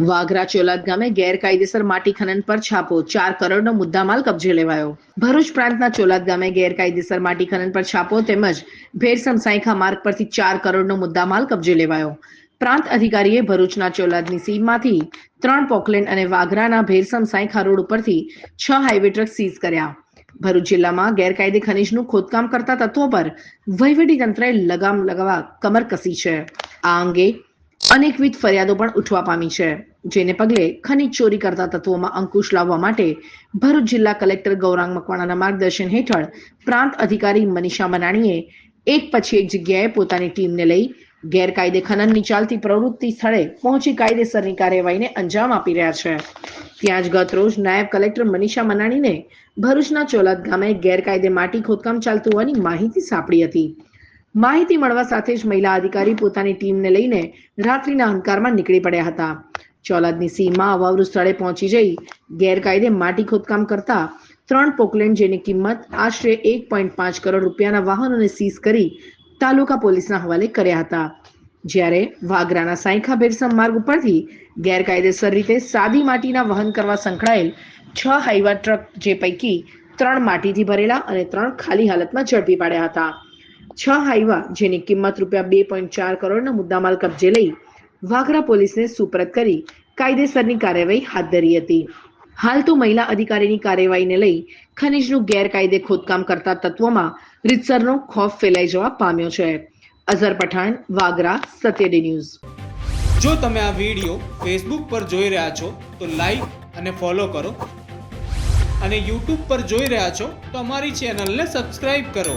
વાઘરા ચોલાદ ગામે ગેરકાયદેસર માટી ખનન પર છાપો. ચાર કરોડનો મુદ્દામાલ કબજે લેવાયો. ભરૂચ પ્રાંતના ચોલાદ ગામે ગેરકાયદેસર માટી ખનન પર છાપો તેમજ ભેરસમ સાંઈખા માર્ગ પરથી ચાર કરોડનો મુદ્દામાલ કબજે લેવાયો. પ્રાંત અધિકારીએ ભરૂચના ચોલાદની સીમમાંથી ત્રણ પોકલેન્ડ અને વાઘરાના ભેરસમ સાંઈખા રોડ ઉપરથી છ હાઈવે ટ્રક સીઝ કર્યા. ભરૂચ જિલ્લામાં ગેરકાયદે ખનીજનું ખોદકામ કરતા તત્વો પર વહીવટી તંત્રએ લગામ લગાવવા કમર કસી છે. આ અંગે અનેકવિધ ફરિયાદો પણ ઉઠવા પામી છે, જેને પગલે ખનીજ ચોરી કરતા તત્વોમાં અંકુશ લાવવા માટે ભરૂચ જિલ્લા કલેક્ટર ગૌરાંગ મકવાણાના માર્ગદર્શન હેઠળ પ્રાંત અધિકારી મનીષા મનાણીએ એક પછી એક જગ્યાએ પોતાની ટીમને લઈ ગેરકાયદે ખનનની ચાલતી પ્રવૃત્તિ સ્થળે પહોંચી કાયદેસરની કાર્યવાહીને અંજામ આપી રહ્યા છે. ત્યાં જ ગત રોજ નાયબ કલેક્ટર મનીષા મનાણીને ભરૂચના ચોલાદ ગામે ગેરકાયદે માટી ખોદકામ ચાલતું હોવાની માહિતી સાંપડી હતી. માહિતી મળવા સાથે જ મહિલા અધિકારી પોતાની ટીમને લઈને રાત્રિના અંધકારમાં નીકળી પડ્યા હતા. ચોલાદની સીમા અવાવરૂ સ્થળે પહોંચી જઈ ગેરકાયદે માટી ખોદકામ કરતા ત્રણ પોકલેન્ડ જેની કિંમત આશરે એક પોઈન્ટ પાંચ કરોડ રૂપિયાના વાહનોને સીઝ કરી તાલુકા પોલીસના હવાલે કર્યા હતા. જ્યારે વાગરાના સાંઈખા ભેરસમ માર્ગ ઉપરથી ગેરકાયદેસર રીતે સાદી માટીના વહન કરવા સંકળાયેલ છ હાઈવા ટ્રક જે પૈકી ત્રણ માટીથી ભરેલા અને ત્રણ ખાલી હાલતમાં ઝડપી પાડ્યા હતા. છ હાઈવા જેની કિંમત રૂપિયા બે પોઈન્ટ ચાર કરોડના મુદ્દામાલ કબજે લઈ વાઘરા પોલીસને સુપરત કરી કાયદેસરની કાર્યવાહી હાથ ધરી હતી. હાલ તો મહિલા અધિકારીની કાર્યવાહીને લઈ ખનીજનું ગેરકાયદે ખોદકામ કરતા તત્વોમાં રીતસરનો ખોફ ફેલાઈ જવા પામ્યો છે. અઝર પઠાણ વાગરા સત્યડી ન્યૂઝ. જો તમે આ વીડિયો ફેસબુક પર જોઈ રહ્યા છો, તો લાઈક અને ફોલો કરો. અને યુટ્યુબ પર જોઈ રહ્યા છો, તો અમારી ચેનલને સબસ્ક્રાઇબ કરો.